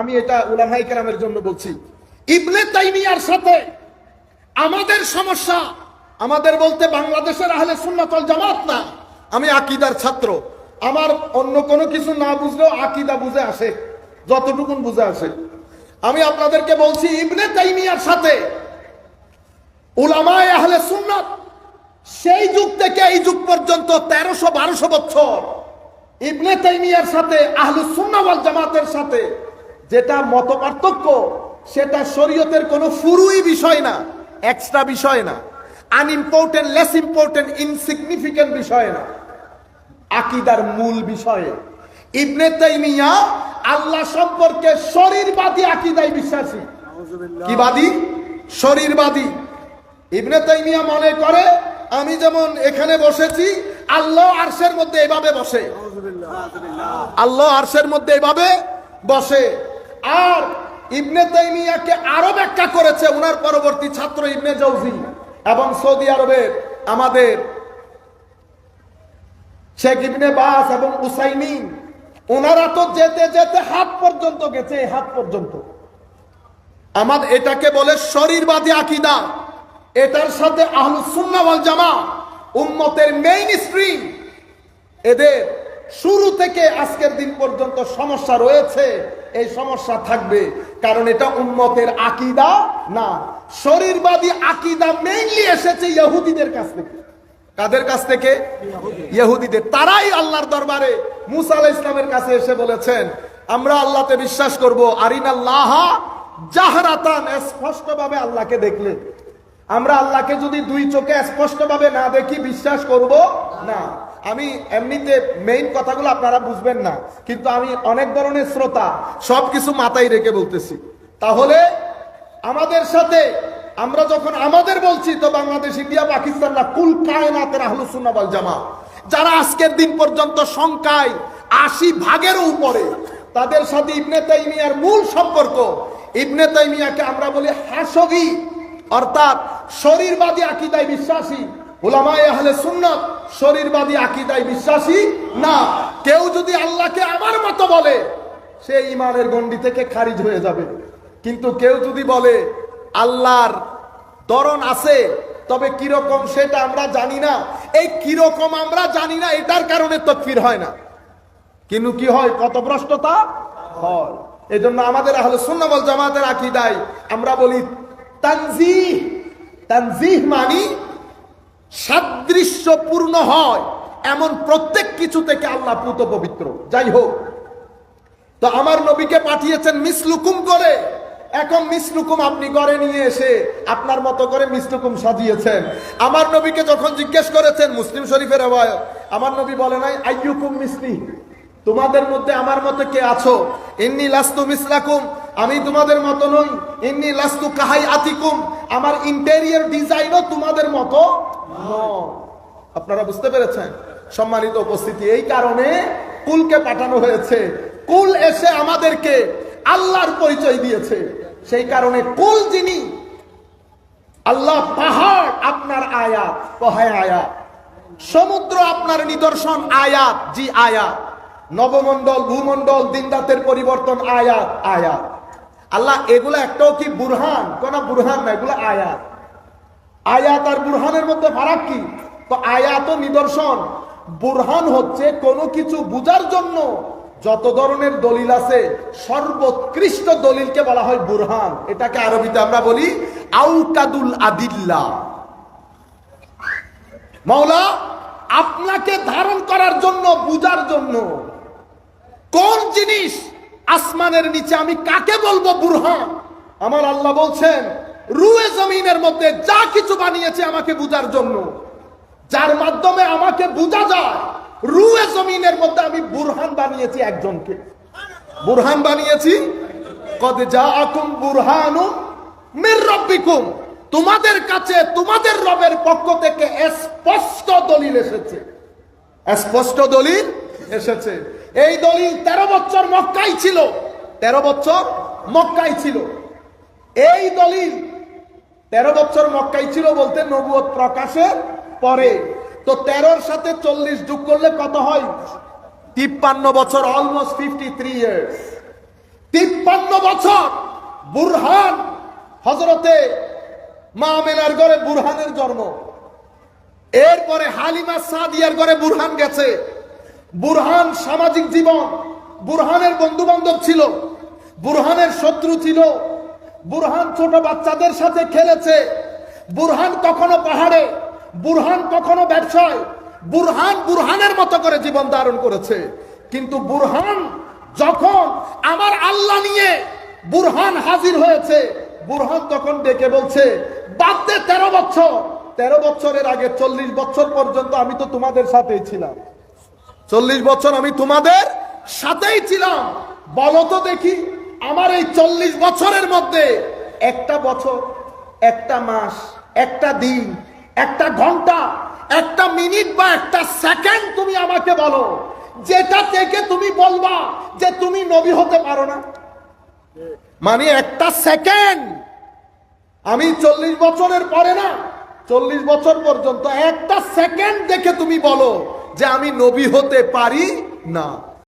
আমি এটা উলামাই কেরামের জন্য বলছি। ইবনে তাইমিয়ার সাথে আমাদের সমস্যা, আমাদের বলতে বাংলাদেশের আহলে সুন্নাতল জামাত না। আমি আকিদার ছাত্র। আমার অন্য কোনো কিছু না বুঝলেও আকিদা বুঝে আসে, যতটুকুন বুঝে আসে। আমি আপনাদেরকে বলছি, ইবনে তাইমিয়ার সাথে উলামায়ে আহলে সুন্নাত, সেই যুগ থেকে এই যুগ পর্যন্ত তেরোশো বারোশো বছর। ইবনে তাইমিয়ার সাথে আহলুস সুন্নাহ ওয়াল জামাতের সাথে যেটা মত পার্থক্য সেটা শরীয়তের কোনো ফুরুই বিষয় না এক্সট্রা বিষয় না আনইম্পর্টেন্ট লেস ইম্পর্টেন্ট ইনসিগনিফিকেন্ট বিষয় না। আকিদার মূল বিষয়ে। ইবনে তাইমিয়া আল্লাহ সম্পর্কে শরীরবাদী আকিদায় বিশ্বাসী। কি বাদী? শরীরবাদী। ইবনে তাইমিয়া মনে করে আমি যেমন এখানে বসেছি আল্লাহ আরশের মধ্যে এভাবে বসে। আল্লাহ আরশের মধ্যে এভাবে বসে। আর ইবনে তাইমিয়াকে আরও ব্যাখ্যা করেছে ওনার পরবর্তী ছাত্র ইবনে জৌজি এবং সৌদি আরবের আমাদের শেখ ইবনে বাস এবং উসাইমিন। ওনারা তো যেতে যেতে হাত পর্যন্ত গেছে হাত পর্যন্ত। আমার এটাকে বলে শরীরবাদী আকিদা। এটার সাথে আহলুস সুন্নাহ ওয়াল জামা, উম্মতের মেইন স্ট্রিম এদের শুরু থেকে আজকের দিন পর্যন্ত সমস্যা রয়েছে। এই সমস্যা থাকবে। কারণ এটা উম্মতের আকিদা না। শরীরবাদী আকিদা মেইনলি এসেছে ইহুদিদের কাছ থেকে। কাদের কাছ থেকে? ইহুদিদের। তারাই আল্লাহর দরবারে মুসা ইসলামের কাছে এসে বলেছেন, আমরা আল্লাহতে বিশ্বাস করব। করব আরিনাল্লাহ জাহরাতান। স্পষ্টভাবে আল্লাহকে দেখলে আমরা আল্লাহকে যদি দুই চোখে স্পষ্টভাবে না দেখি, বিশ্বাস করব? না। আমি এমনিতে মেইন কথাগুলো আপনারা বুঝবেন না, কিন্তু আমি অনেক ধরনের শ্রোতা, সবকিছু মাথায় রেখে বলতেছি। তাহলে আমাদের সাথে আমরা যখন আমাদের বলছি, তো বাংলাদেশ, ইন্ডিয়া পাকিস্তান না কুল কায়নাতের আহলুসুন্না ওয়াল জামা যারা আজকের দিন পর্যন্ত সংখ্যায় আশি ভাগেরও উপরে, তাদের সাথে ইবনে তাইমিয়ার মূল সম্পর্ক। ইবনে তাইমিয়াকে আমরা বলি হাসগি, অর্থাৎ শরীরবাদী আকিদায় বিশ্বাসী। ওলামায়ে আহলে সুন্নাত শরীরবাদী আকিদায় বিশ্বাসী না। কেউ যদি আল্লাহকে আমার মতো বলে, সে ইমানের গণ্ডি থেকে খারিজ হয়ে যাবে। কিন্তু কেউ যদি বলে, আল্লাহর দরন আছে, তবে কীরকম সেটা আমরা জানি না। এই কীরকম আমরা জানি না, এটার কারণে তকফির হয় না। কিন্তু কি হয়? কত ভ্রষ্টতা হয়। এই জন্য আমাদের আহলে সুন্নাবল জামাতের আকিদায় আমরা বলি, তানজিহ। তানজিহ মানি সাদৃশ্যপূর্ণ হয় এমন প্রত্যেক কিছু থেকে আল্লাহ পুত পবিত্র। যাই হোক, তো আমার নবীকে পাঠিয়েছেন মিসলুকুম করে। এখন মিসলুকুম আপনি ঘরে নিয়ে এসে আপনার মতো করে মিসলুকুম সাজিয়েছেন। আমার নবীকে যখন জিজ্ঞেস করেছেন, মুসলিম শরীফের আওয়ায় আমার নবী বলে নাই, আইয়ুকুম মিসলি, তোমাদের মধ্যে আমার মতো কে আছো? ইন্নি লাস্তু মিসলাকুম, আমি তোমাদের মতো নই, ইন্নি লাস্তু কাহাই আতিকুম আমার ইন্টেরিয়ার ডিজাইনও তোমাদের মতো আপনারা বুঝতে পেরেছেন? সম্মানিত উপস্থিতি, এই কারণে কুলকে পাঠানো হয়েছে। কুল এসে আমাদেরকে আল্লাহর পরিচয় দিয়েছে। সেই কারণে কুল যিনি, আল্লাহ পাহাড় আপনার আয়াত। কহায় আয়াত? সমুদ্র আপনার নিদর্শন আয়াত, জি আয়াত। নবমণ্ডল, ভূমণ্ডল দিন রাতের পরিবর্তন আয়াত আয়াত। আল্লাহ, এগুলো একটাও কি বুরহান? কোন বুরহান না, এগুলো আয়াত। আয়াত আর বুরহানের মধ্যে ফারাক কি? তো আয়াত নিদর্শন। বুরহান হচ্ছে কোনো কিছু বুঝার জন্য যত ধরনের দলিল আছে, সর্বোৎকৃষ্ট দলিলকে বলা হয় বুরহান। এটাকে আরবিতে আমরা বলি আউকাদুল আদিল্লা। মাওলা আপনাকে ধারণ করার জন্য, বুঝার জন্য কোন জিনিস আসমানের নিচে আমি কাকে বলব বুরহান আমার আল্লাহ বলছেন, রুয়ে জমিনের মধ্যে যা কিছু বানিয়েছে আমাকে বুঝার জন্য। যার মাধ্যমে আমাকে বোঝা যায়, রুয়ে জমিনের মধ্যে আমি বুরহান বানিয়েছি একজনকে। বুরহান বানিয়েছি? কদ যা আকুম বুরহানুম মির রব্বিকুম। তোমাদের কাছে, তোমাদের রবের পক্ষ থেকে স্পষ্ট দলিল এসেছে। স্পষ্ট দলিল এসেছে। এই দলিল তেরো বছর মক্কাই ছিল। তেরো বছর মক্কাই ছিল। এই দলিল তেরো বছর মক্কাই ছিল বলতে নবুয়ত প্রকাশের পরে। তো তেরোর সাথে চল্লিশ যোগ করলে কত হয়? তিপ্পান্ন বছর অলমোস্ট ফিফটি থ্রি ইয়ার্স তিপ্পান্ন বছর বুরহান হজরতে মা মেনার ঘরে বুরহানের জন্ম। এরপরে হালিমা সাদিয়ার ঘরে বুরহান গেছে। বুরহান সামাজিক জীবন। বুরহানের বন্ধু বান্ধব ছিল। বুরহানের শত্রু ছিল। বুরহান ছোট বাচ্চাদের সাথে খেলেছে। বুরহান কখনো পাহাড়ে, বুরহান কখনো ব্যবসায়, বুরহান বুরহানের মতো করে জীবন ধারণ করেছে। কিন্তু বুরহান যখন আমার আল্লাহ নিয়ে বুরহান হাজির হয়েছে, বুরহান তখন ডেকে বলছে, বাদ দে তেরো বছর। তেরো বছরের আগে চল্লিশ বছর পর্যন্ত আমি তো তোমাদের সাথেই ছিলাম। চল্লিশ বছর আমি তোমাদের সাথেই ছিলাম। বলো তো দেখি, আমার এই চল্লিশ বছরের মধ্যে একটা বছর, একটা মাস, একটা দিন, একটা ঘণ্টা, একটা মিনিট বা একটা সেকেন্ড তুমি আমাকে বলো, যেটা থেকে তুমি বলবা যে তুমি নবী হতে পারো না। মানে একটা সেকেন্ড। আমি চল্লিশ বছরের পরে না, চল্লিশ বছর পর্যন্ত একটা সেকেন্ড দেখে তুমি বলো যে আমি নবী হতে পারি না।